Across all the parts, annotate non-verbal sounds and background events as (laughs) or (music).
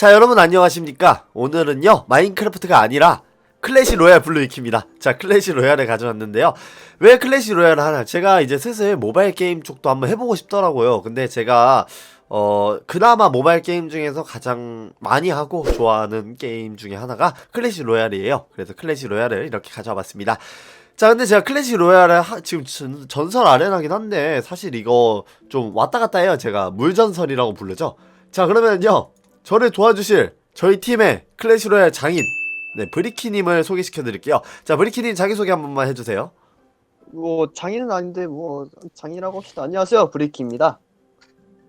자 여러분 안녕하십니까? 오늘은요 마인크래프트가 아니라 클래시 로얄 블루이키입니다. 자 클래시 로얄을 가져왔는데요. 왜 클래시 로얄을 하나? 제가 이제 슬슬 모바일 게임 쪽도 한번 해보고 싶더라고요. 근데 제가 어 그나마 모바일 게임 중에서 가장 많이 하고 좋아하는 게임 중에 하나가 클래시 로얄이에요. 그래서 클래시 로얄을 이렇게 가져와 봤습니다. 자 근데 제가 클래시 로얄을 하- 지금 전, 전설 아레나긴 한데 사실 이거 좀 왔다 갔다 해요. 제가 물전설이라고 부르죠. 자 그러면요 저를 도와주실 저희 팀의 클래시 로얄 장인 네 브리키님을 소개시켜 드릴게요 자 브리키님 자기소개 한 번만 해주세요 뭐 장인은 아닌데 뭐 장인이라고 합시다. 안녕하세요 브리키입니다.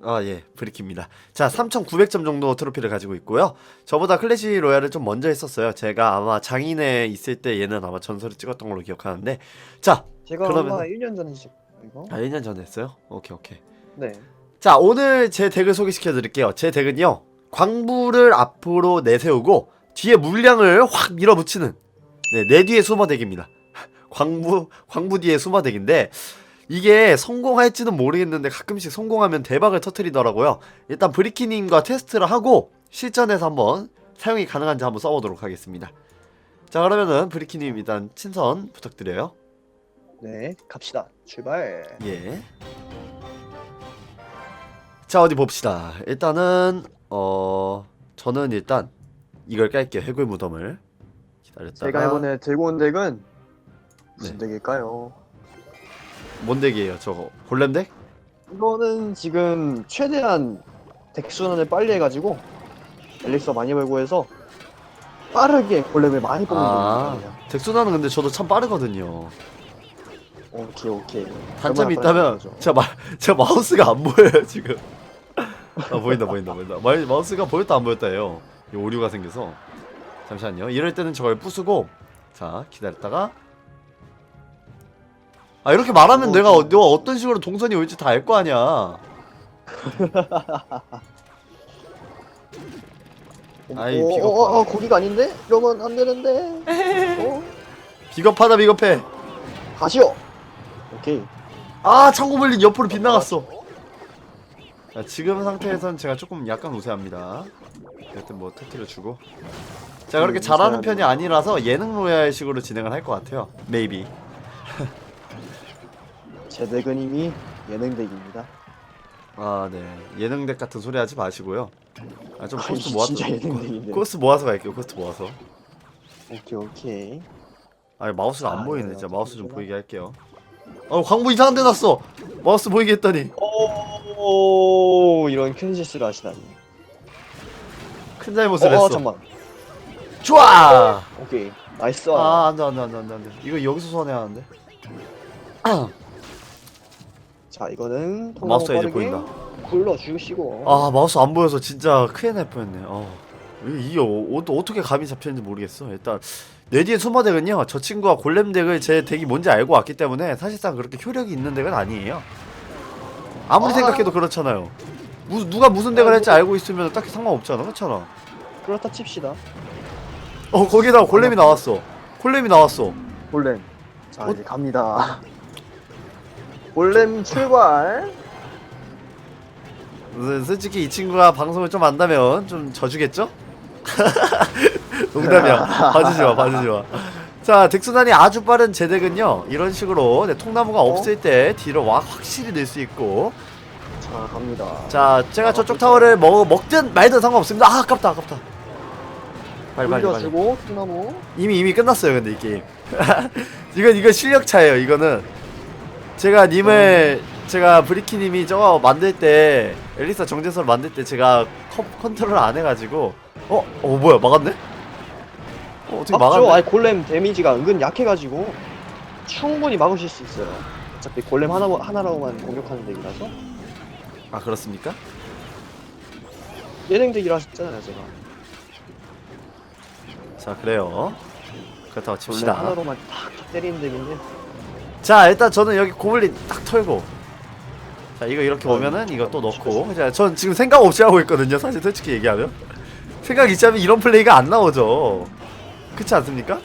아 예 브리키입니다 자 3900점 정도 트로피를 가지고 있고요 저보다 클래시 로얄을 좀 먼저 했었어요 제가 아마 장인에 있을 때 얘는 아마 전설을 찍었던 걸로 기억하는데 자 제가 그러면은- 아마 1년 전에 했을 이거. 아, 1년 전에 했어요? 오케이 오케이 네. 자 오늘 제 덱을 소개시켜 드릴게요 제 덱은요 광부를 앞으로 내세우고 뒤에 물량을 확 밀어붙이는 네, 내 뒤에 수마 덱입니다 광부 광부 뒤에 수마 덱인데 이게 성공할지는 모르겠는데 가끔씩 성공하면 대박을 터트리더라고요 일단 브리키님과 테스트를 하고 실전에서 한번 사용이 가능한지 한번 써보도록 하겠습니다 자 그러면은 브리키님 일단 친선 부탁드려요 네. 갑시다. 출발. 예. 자 어디 봅시다. 일단은 어 저는 일단 이걸 깔게요. 해골 무덤을 기다렸다가 제가 이번에 들고 온 덱은 무슨 네. 덱일까요? 뭔 덱이에요? 저거 골렘 덱? 이거는 지금 최대한 덱 순환을 빨리 해가지고 엘릭서 많이 벌고 해서 빠르게 골렘을 많이 뽑는 아 덱이에요. 덱수나는 근데 저도 참 빠르거든요. 오케이 오케이. 단점이 얼마나 있다면 빠르죠? 제, 마, (laughs) 제 마우스가 안 보여요 지금. 아 보인다 보인다 보인다. 마, 마우스가 보였다 안 보였다 해요. 이 오류가 생겨서 잠시만요. 이럴 때는 저걸 부수고 자 기다렸다가 아 이렇게 말하면 어, 내가 좀- 내가 어떤 식으로 동선이 올지 다 알 거 아니야. 아이, 어, 비겁하다. 어, 어, 어, 고기가 아닌데? 이러면 안 되는데. (laughs) 어? 비겁하다 비겁해. 가시오. 오케이. 아 창고블린 옆으로 빗나갔어. 자, 지금 상태에선 제가 조금 약간 우세합니다. 여튼 뭐 터트려 주고. 자 그렇게 음, 잘하는. 편이 아니라서 예능 로얄식으로 진행을 할 것 같아요. Maybe. 제 덱은 이미 예능 덱입니다. 아 네. 예능 덱 같은 소리 하지 마시고요. 아 좀 아니, 코스트 모아서 진짜 예능 덱인데. 코스트 모아서 갈게요. 코스트 모아서. 오케이 오케이. 아 마우스가 안 아, 보이네. 네, 진짜 마우스 좀? 보이게 할게요. 어 광부 이상한 데 놨어. 마우스 보이게 했더니 오 이런 큰 실수를 하시다니. 큰 잘못을 어, 했어. 어 잠만. 좋아. 오케이 나이스. 아 안돼 안돼 안돼 안돼 안돼. 이거 여기서 손해야 하는데. (clears throat) 자 이거는 통나무 마우스가 이제 보인다. 굴러 주시고. 아 마우스 안 보여서 진짜 큰일 날 뻔했네. 어. 이- 이게 어, 어, 어떻게 감이 잡히는지 모르겠어. 일단 내 뒤에 수마 덱은요. 저 친구가 골렘 덱을 제 덱이 뭔지 알고 왔기 때문에 사실상 그렇게 효력이 있는 덱은 아니에요. 아무리 아. 생각해도 그렇잖아요. 무, 누가 무슨 덱을 아, 할지 뭐- 알고 있으면 딱히 상관없잖아. 그렇잖아. 그렇다 칩시다. 어 거기다가 골렘이 나왔어. 골렘이 나왔어. 골렘. 자 어? 이제 갑니다. 골렘 출발. 네, 솔직히 이 친구가 방송을 좀 안다면 좀 져주겠죠? (laughs) 농담이야. (laughs) 봐주지 마, 봐주지 마. 자, 덱순환이 아주 빠른 제 덱은요, 이런 식으로 네, 통나무가 어? 없을 때 뒤로 와 확실히 낼 수 있고. 자 갑니다. 자, 제가 아, 저쪽. 타워를 먹, 먹든 말든 상관없습니다. 아, 아깝다, 아깝다. 빨리, 빨리, 빨리. 통나무. 이미, 이미 끝났어요, 근데 이 게임. (laughs) 이건, 이건 실력 차예요, 이거는. 제가 님을, 제가 브리키님이 저거 만들 때, 엘리사 정제설 만들 때 제가 컨, 컨트롤 안 해가지고, 어? 어, 뭐야, 막았네? 어, 어떻게? 막았네? 아니 골렘 데미지가 은근 약해가지고 충분히 막으실 수 있어요. 어차피 골렘 하나 하나로만 공격하는 덱이라서 아, 그렇습니까? 예능 덱이라 하셨잖아요 제가. 자, 그래요. 그렇다고 골렘 칩시다. 하나로만 탁 때리는 덱인데 자, 일단 저는 여기 고블린 딱 털고. 자, 이거 이렇게 아, 오면은 이거 또 넣고. 자, 전 지금 생각 없이 하고 있거든요, 사실 솔직히 얘기하면. 생각 않으면 이런 플레이가 안 나오죠. 그렇지 않습니까?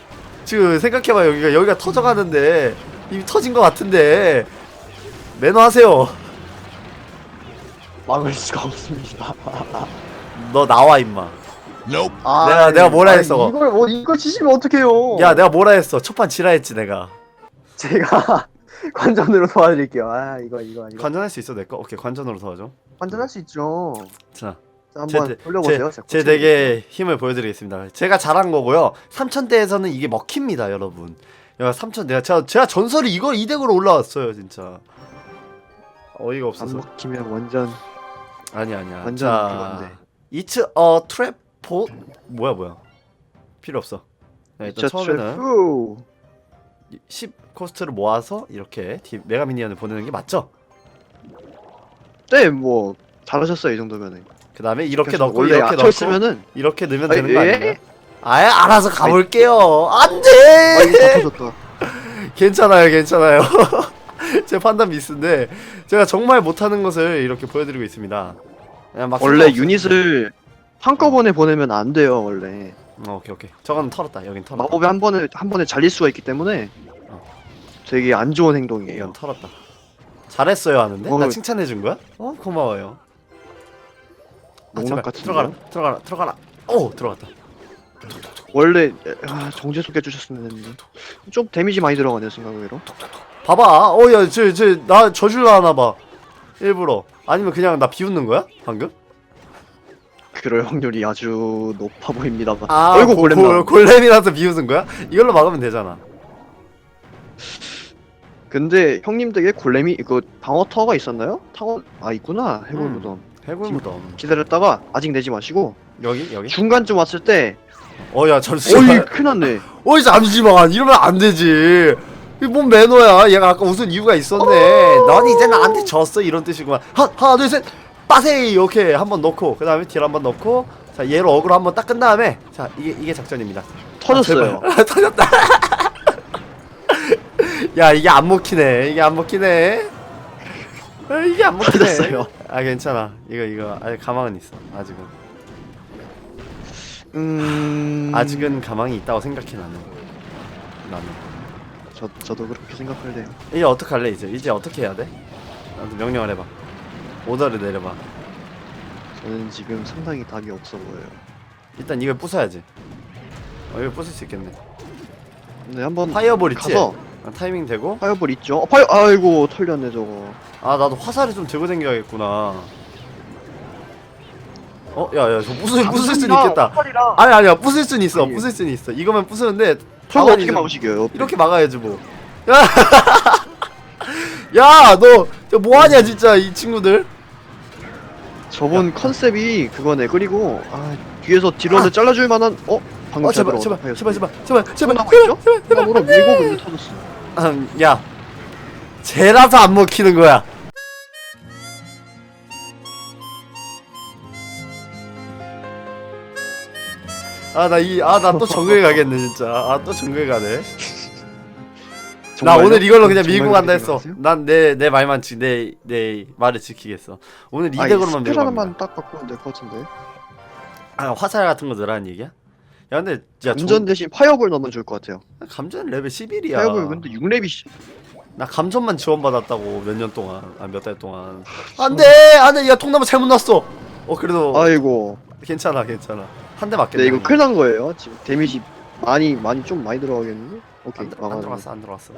지금 생각해봐요, 여기가, 여기가 터져가는데, 이미 터진 것 같은데, 매너 하세요. 막을 수가 없습니다. (laughs) 너 나와, 임마. 아, 내가- 내가 뭐라 했어? 이걸 뭐 이걸 치시면 어떡해요? 야 내가 뭐라 했어 첫판 지라했지 내가 제가 (laughs) 관전으로 도와드릴게요. 아 이거 이거 이거 관전할 수 있어 내 거 오케이 관전으로 도와줘 관전할 수 있죠. 자 자, 한번 제, 돌려보세요. 제, 제 덱의 힘을 보여드리겠습니다. 제가 잘한 거고요. 3000대에서는 이게 먹힙니다, 여러분. 야, 3000 내가 제가, 제가 전설이 이거 이 덱으로 올라왔어요, 진짜. 어이가 안 없어서. 먹히면 완전 아니 아니야. 완전 자, 그건데. 이츠 어 트랩포 뭐야 뭐야. 필요 없어. 자, 일단 처음에는 후 10 코스트를 모아서 이렇게 디- 메가 미니언을 보내는 게 맞죠? 네, 뭐 잘하셨어요 이 정도면은. 그 다음에 이렇게 넣고 원래 이렇게 넣고 약초였으면은 이렇게 넣으면 아니, 되는 거 예? 아닌가요? 아예 알아서 가볼게요. 아 안돼. 터졌다. (laughs) 괜찮아요, 괜찮아요. (laughs) 제 판단 미스인데 제가 정말 못하는 것을 이렇게 보여드리고 있습니다. 그냥 막 원래 상관없어. 유닛을 한꺼번에 보내면 안 돼요 원래. 어, 오케이 오케이. 저건 털었다. 여긴 털었다. 마법이 한 번에 한 번에 잘릴 수가 있기 때문에 어. 되게 안 좋은 행동이에요. 털었다. 잘했어요 하는데? 나 어. 칭찬해 준 거야? 어 고마워요. 아, 제발 같은데요? 들어가라, 들어가라, 들어가라. 오 들어갔다. 원래 아, 정제 속해 주셨으면 했는데 좀 데미지 많이 들어가네요 생각외로. 봐봐. 어야, 저저나 저줄라 하나 봐. 일부러. 아니면 그냥 나 비웃는 거야? 방금? 그럴 확률이 아주 높아 보입니다만. 아, 어이구 고- 골렘 고- 나. 골렘이라서 비웃은 거야? 이걸로 막으면 되잖아. 근데 형님 댁에 골렘이 이거 방어 타워가 있었나요? 타워 아 있구나 해골 음. 무덤. 해골 무덤. 기다렸다가 아직 내지 마시고 여기? 여기. 중간쯤 왔을 때 어야 잠시만. 어이 큰일 났네. 어이 잠시만. 이러면 안 되지. 이게 뭔 매너야? 얘가 아까 웃은 이유가 있었네. 넌 이제 나한테 졌어. 이런 뜻이구만. 하, 하나 둘셋. 빠세이. 이렇게 한번 넣고 그 다음에 딜 한번 넣고 자 얘로 어그로 한번 닦은 다음에 자 이게 이게 작전입니다. 터졌어요. 아, 제발. (laughs) 터졌다. (laughs) 야 이게 안 먹히네. 이게 안 먹히네 아, 이게 안 먹히네 터졌어요. 아 괜찮아 이거 이거 아직 가망은 있어 아직은 음 아직은 가망이 있다고 생각해 나는 나는 저 저도 그렇게 생각할래요. 이제 어떡할래 이제 이제 어떻게 해야 돼? 나한테 명령을 해봐 오더를 내려봐 저는 지금 상당히 답이 없어 보여요. 일단 이걸 부숴야지 어 이거 부술 수 있겠네 근데 한번 파이어볼 있지? 가서 아, 타이밍 되고 파이어볼 있죠? 어, 파이어 아이고 털렸네 저거. 아 나도 화살을 좀 들고 다녀야겠구나 어? 야야 저 부술 부술 수는 있겠다 아니 아니야 부술 수는 있어 아니. 부술 수는 있어 이거면 부수는데 저거 어떻게 좀- 막으시게요? 이렇게 막아야지 뭐 야! (laughs) 야, 너, 저 뭐하냐, 진짜, 이 친구들? 저번 컨셉이 그거네. 그리고 아 뒤에서 딜러를 잘라줄 만한 어 방금 어, 잘 제발, 들어갔다, 제발, 파이어. 제발, 제발, 제발, 제발, 나고 제발, 있죠? 나무로 밀고 근데 터졌어. 음, 야, 쟤라서 안 먹히는 거야. 아, 나 이, 아, 나 또 정글 가겠네, 진짜. 아, 또 정글 가네. 나? 오늘 이걸로 그냥 밀고 간다 했어. 난 내, 내 말만 지, 내, 내 말을 지키겠어. 오늘 이 덱으로만 밀고. 하나만 딱 바꾸면 될 것 같은데. 아, 화살 같은 거 넣으라는 얘기야? 야, 근데, 야, 운전 대신 파이어볼 넣으면 좋을 것 같아요. 정, 감전 레벨 11이야. 파이어볼 근데 6렙이 나 감전만 지원받았다고 몇 년 동안 아 몇 달 동안 안돼 안돼 야 통나무 잘못 났어 어 그래도 아이고. 괜찮아 괜찮아 한대네 맞겠네 이거 큰일 난 거예요. 지금 데미지 많이 많이 좀 많이 들어가겠는데. 오케이 안, 들- 안. 들어갔어 안 들어갔어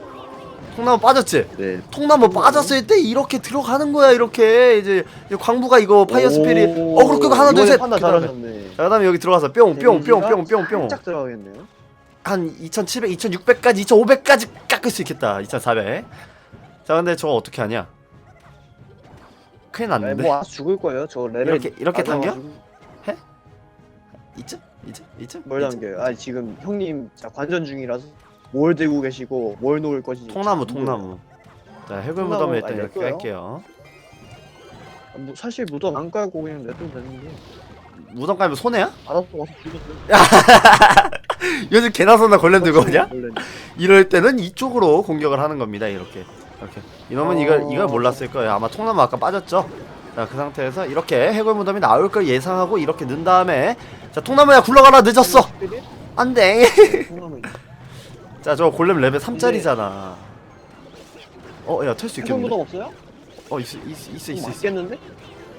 통나무 빠졌지 네. 통나무 빠졌을 때 이렇게 들어가는 거야 이렇게 이제 이제 광부가 이거 파이어 스피릿 어그로 끄고 하나 이번에 둘셋 판단 잘하셨네. 자 그다음에 여기 들어가서 뿅 뿅 뿅 뿅 뿅 뿅 살짝 들어가겠네요. 한 2700, 2600까지 2500까지 깎을 수 있겠다 2400 자 근데 저거 어떻게 하냐 큰일 났는데 뭐 아주 죽을 거예요. 저 레벨 이렇게- 이렇게 당겨? 낮아가지고. 이쯤? 이쯤? 뭘 이쯤? 당겨요? 아 지금 형님 자 관전 중이라서 뭘 들고 계시고 뭘 놓을 것인지 통나무 잘 통나무 자 해골 통나무 무덤을 일단 아니, 이렇게? 깔게요 모르겠어요. 뭐 사실 무덤 안 깔고 그냥 냅두면 되는데 무덤 깔면 손해야? (laughs) 알아서 와서 죽였어요. 요즘 개나 소나 걸렘 들고 오냐? 이럴 때는 이쪽으로 공격을 하는 겁니다 이렇게 이렇게 이놈은 어. 이걸 이걸 몰랐을 거예요 아마 통나무 아까 빠졌죠? 자 그 상태에서 이렇게 해골 무덤이 나올 걸 예상하고 이렇게 넣은 다음에 자 통나무야 굴러가라 늦었어. 안 돼. 통나무 있네. (laughs) 자저 골렘 레벨 3짜리잖아. 어 야 털 수 해골 있겠는데? 무덤 없어요? 어 있어 있어 있어 있어, 있어. 맞겠는데?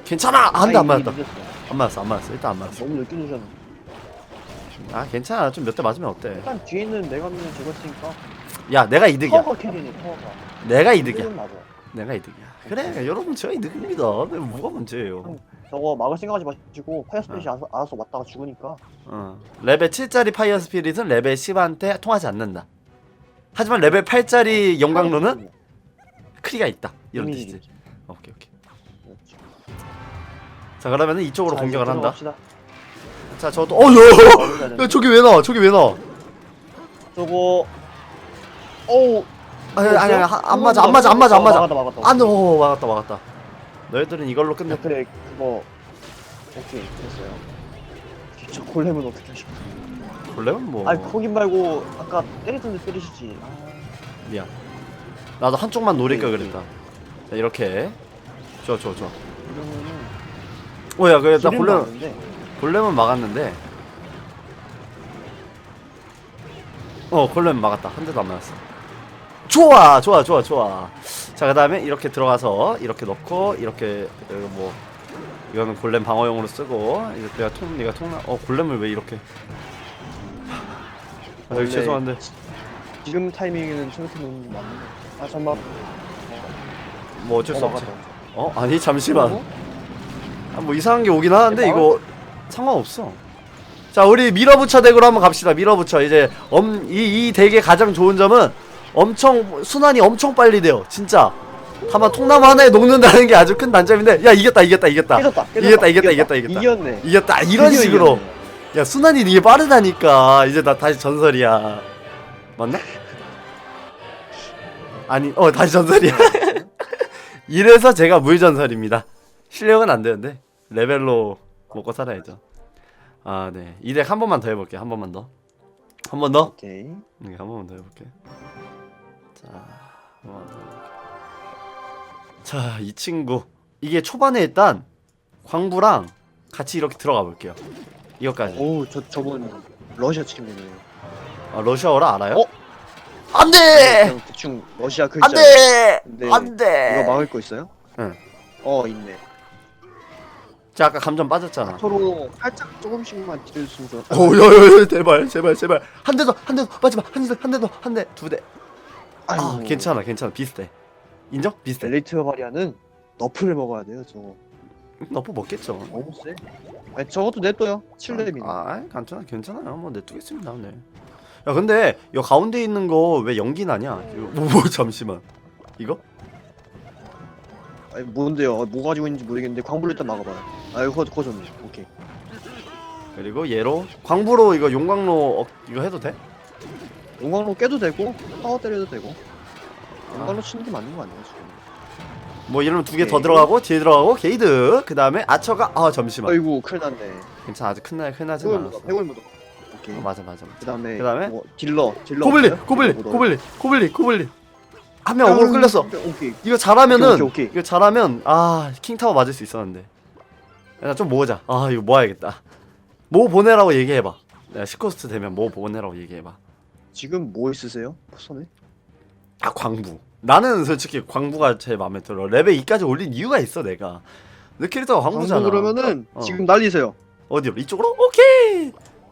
괜찮아! 한대안 아, 맞았다. 이미 늦었어. 안 맞았어 안 맞았어. 일단 안 맞았어. 너무 늦게 누셨네. 아 괜찮아. 좀 몇 대 맞으면 어때? 일단 뒤에 있는 메가민은 죽었으니까. 야 내가 이득이야. 파워가 캐리네 파워가 내가 이득이야. 맞아. 내가 이득이야 그래 여러분 제가 이득입니다. 네, 뭐가 문제예요? 저거 막을 생각하지 마시고 파이어 스페이시 알아서, 알아서 왔다가 죽으니까. 어. 레벨 7짜리 파이어 스피릿은 레벨 10한테 통하지 않는다. 하지만 레벨 8짜리 영광로는 크리가 있다. 이런 이미 뜻이지. 오케이 오케이. 그렇죠. 자 그러면은 이쪽으로 자, 공격을 한다. 들어갑시다. 자 저도 어야 야, 저기 왜 나와? 저기 왜 나와? 저거 어우 아니 아니 아니, 안 맞아 안 맞아 안 맞아 안 맞아. 막았다 막았다 안돼 오 막았다 막았다. 너희들은 이걸로 끝내 네, 그래 그거 오케이 됐어요. 저 골렘은 어떻게 하실 볼래면 뭐 아니 거긴 말고 아까 때리던 데 때리시지. 아, 미안. 나도 한쪽만 노릴까 네, 그랬다. 자 이렇게. 좋아 좋아 좋아 이러면은 오 야 그래 나 기름도 골렘 많은데. 골렘은 막았는데. 어 골렘 막았다. 한 대도 안 맞았어 좋아 좋아 좋아 좋아 자 그 다음에 이렇게 들어가서 이렇게 넣고 이렇게 여기 뭐 이거는 골렘 방어용으로 쓰고 이거 내가 통 내가 통나 어 골렘을 왜 이렇게 아, 원래 죄송한데 지금 타이밍에는 생각해놓는 게 맞는데 아 잠만 뭐 어쩔 수 어, 없지. 어 아니 잠시만 어? 아, 뭐 이상한 게 오긴 하는데 네, 이거 상관없어. 자, 우리 밀어붙여 덱으로 한번 갑시다. 밀어붙여. 이제 엄, 이, 이 덱의 가장 좋은 점은 엄청 순환이 엄청 빨리 돼요. 진짜. 다만 통나무 하나에 녹는다는 게 아주 큰 단점인데 야 이겼다 이겼다 이겼다. 깨졌다 이겼다 이겼다 이겼다. 이겼다 이겼네. 이겼다 이런 드디어 식으로. 이겼네. 야 순환이 이게 빠르다니까. 이제 나 다시 전설이야. 맞나? 아니 어 다시 전설이야. (laughs) 이래서 제가 물전설입니다. 실력은 안 되는데 레벨로 먹고 살아야죠. 아네 이 덱 한 번만 더 해볼게 한 번만 더. 한 번 더? 오케이. 네, 한 번만 더 해볼게. 자, 해볼게. 자, 이 친구. 이게 초반에 일단 광부랑 같이 이렇게 들어가 볼게요. 이거까지. 오 저 저분 러시아 친구네요 아, 러시아어라 알아요? 어? 안 돼! 그냥 대충 러시아 글자 안 돼! 네. 안 돼! 이거 막을 거 있어요? 응. 어 있네 자, 아까 감전 빠졌잖아. 서로 살짝 조금씩만 오, 야, 야, 야, 제발, 제발, 제발. 한 대 더, 한 대 더, 마지막, 한 대 더, 한 대 더, 한 대, 두 대. 아, 아이고. 괜찮아, 괜찮아. 비슷해. 인정? 비슷해. 엘리트 바리아는 너프를 먹어야 돼요 저거 너프 먹겠죠. 너무 세 아니 저것도 냅둬요 7렙이네 아, 괜찮아, 괜찮아요. 뭐 내두겠습니다, 네. 야, 근데 이 가운데 있는 거 왜 연기 나냐? 이거 뭐, 뭐 (laughs) 잠시만. 이거? 아니 뭔데요 아, 뭐 가지고 있는지 모르겠는데 광불 일단 막아봐요 아 이거 그거 좋네 오케이 그리고 얘로 광부로 이거 용광로 어, 이거 해도 돼? 용광로 깨도 되고 파워 때려도 되고. 아. 용광로 치는 게 맞는 거 아니야 지금? 뭐 이러면 두 개 더 오케이. 들어가고 뒤에 들어가고 게이드. 그 다음에 아처가 아 잠시만. 아이고 큰일 났네. 괜찮아 아직 큰날 큰나진 해골 않았어. 무덤 해골 무덤 오케이. 어, 맞아 맞아 맞아. 그 다음에 그다음에? 뭐 딜러 딜러 고블린 없어요? 고블린 무덤. 고블린 고블린 고블린 한 명 어그로 끌렸어. 오케이 이거 잘하면은 오케이, 오케이, 오케이. 이거 잘하면 아 킹타워 맞을 수 있었는데. 야좀 모으자. 아 이거 모아야겠다. 모 보내라고 얘기해봐. 내가 10코스트 되면 모 보내라고 얘기해봐 지금 뭐 있으세요? 손에? 아 광부. 나는 솔직히 광부가 제일 마음에 들어. 레벨 2까지 올린 이유가 있어 내가. 내 캐릭터가 광부잖아. 광부 그러면은 어. 지금 날리세요. 어디로 이쪽으로? 오케이!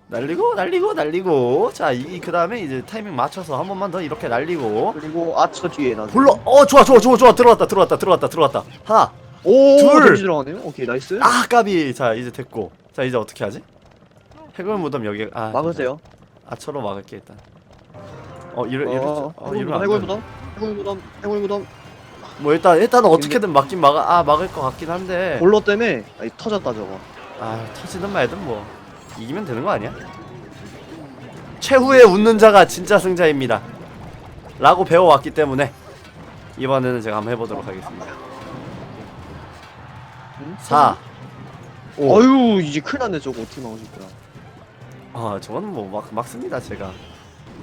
날리고 날리고 날리고. 자이그 다음에 이제 타이밍 맞춰서 한 번만 더 이렇게 날리고. 그리고 아처 뒤에 나 불러! 어 좋아 좋아 좋아 좋아. 들어왔다 들어왔다 들어왔다 들어왔다. 하나 오 둘. 데미지 들어가네요? 오케이 나이스. 아 까비. 자 이제 됐고. 자 이제 어떻게 하지? 해골 무덤 여기 아 막으세요. 아처로 막을게 일단 어 이러 어, 이러 어 해골 이러면 무덤 안 해골 돼. 무덤 해골 무덤 해골 무덤 뭐 일단 일단 어떻게든 막긴 막아 아 막을 것 같긴 한데 볼러 때문에 아니 터졌다 저거 아 터지든 말든 뭐 이기면 되는 거 아니야? 최후의 웃는 자가 진짜 승자입니다. 라고 배워왔기 때문에 이번에는 제가 한번 해보도록 하겠습니다. 응? 4 5 어휴 이제 큰일 났네 저거 어떻게 막으실 거야 아 저거는 뭐 막, 막습니다 제가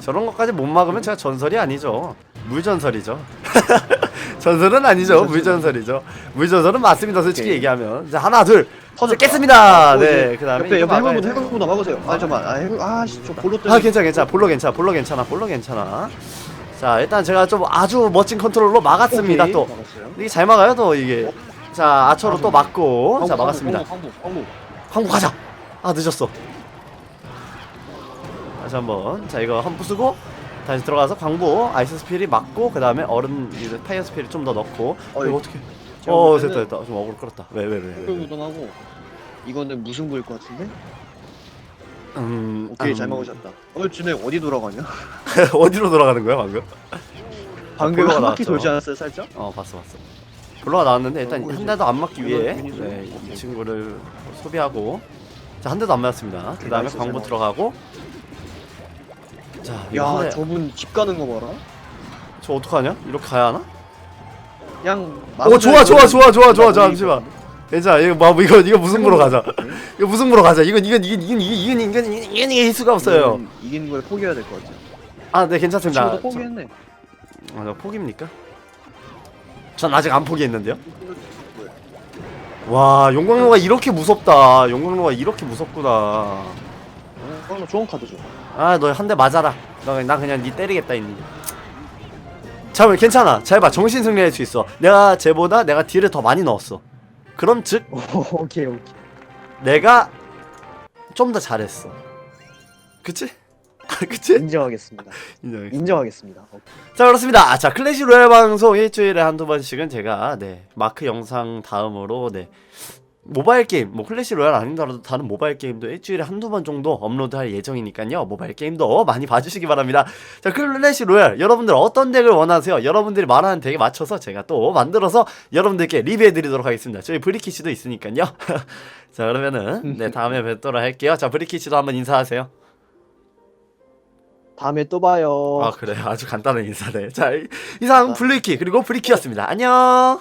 저런 것까지 못 막으면 제가 전설이 아니죠. 물전설이죠. (laughs) 전설은 아니죠. 물전설이죠. 물전설은 맞습니다. 솔직히 오케이. 얘기하면. 자 하나 둘. 깼습니다. 어, 네그 다음에 옆에 옆에 해골 무덤 해골 무덤 막으세요. 아 잠깐만. 아 해골 아씨 저 볼러 때문에. 아 괜찮아 괜찮아. 볼로 괜찮아 볼로 괜찮아 볼로 괜찮아. 자 일단 제가 좀 아주 멋진 컨트롤로 막았습니다 오케이, 또. 막았어요. 이게 잘 막아요 또 이게. 자 아처로 아, 또 막고. 자 막았습니다. 광부 황부 가자. 아 늦었어 다시 한번 자 이거 한번 부수고 다시 들어가서 광부 아이스 스피릿 맞고 그 다음에 얼음 이제 파이어 스피릿 좀 더 넣고 어이, 이거 어떻게 어볼 됐다 됐다 좀 어그로 끌었다 왜 왜 왜 왜, 왜, 무동하고 이거는 무승부일 것 같은데? 음 오케이 잘 음, 먹으셨다. 어 준혜 어디 돌아가냐? (laughs) 어디로 돌아가는 거야 방금 방금 볼로가 한 바퀴. 돌지 않았어요 살짝? 어 봤어 봤어 블루가 나왔는데 일단 어, 한 대도 안 맞기 위해 네, 이. 친구를 소비하고 자 한 대도 안 맞았습니다 그 다음에 나이스, 광부 잘 들어가고 자야한 대- 저분 집 가는 거 봐라. 저 어떡하냐? 이렇게 가야 하나? 그냥 오 좋아 좋아 좋아 좋아 좋아. 마무리 잠시만. 괜찮아. 이거 뭐 이거 이거 무승부로 가자. (laughs) 이거 무승부로 가자. 이건 이건 이건 이건 이건 이건 이건 이건 이건 수가 없어요. 이기는- 이기는 걸 포기해야 될 것 같아. 아 네 괜찮습니다. 친구도 포기했네. 저, 아, 저 포기입니까? 전 아직 안 포기했는데요? 와 용광로가 이렇게 무섭다. 용광로가 이렇게 무섭구나. 어, 좋은 카드죠. 아 너 한 대 맞아라 너, 나 그냥 니 때리겠다 있니 잠깐만 괜찮아 잘봐 정신 승리할 수 있어 내가 쟤보다 내가 딜을 더 많이 넣었어 그럼 즉 (laughs) 오케이 오케이. 내가 좀 더 잘했어 그치? (laughs) 그치? 인정하겠습니다. (laughs) 인정해. 인정하겠습니다. 오케이. 자 그렇습니다 아, 자 클래시 로얄 방송 일주일에 한두 번씩은 제가 네 마크 영상 다음으로 네 모바일 게임 뭐 클래시 로얄 아니더라도 다른 모바일 게임도 일주일에 한두 번 정도 업로드할 예정이니까요. 모바일 게임도 많이 봐주시기 바랍니다. 자 클래시 로얄 여러분들 어떤 덱을 원하세요? 여러분들이 말하는 덱에 맞춰서 제가 또 만들어서 여러분들께 리뷰해드리도록 하겠습니다. 저희 브리키씨도 있으니까요. (laughs) 자 그러면은 네 다음에 뵙도록 할게요. 자 브리키씨도 한번 인사하세요. 다음에 또 봐요. 아 그래 아주 간단한 인사네. 자 이- 이상 블루이키 그리고 브리키였습니다. 안녕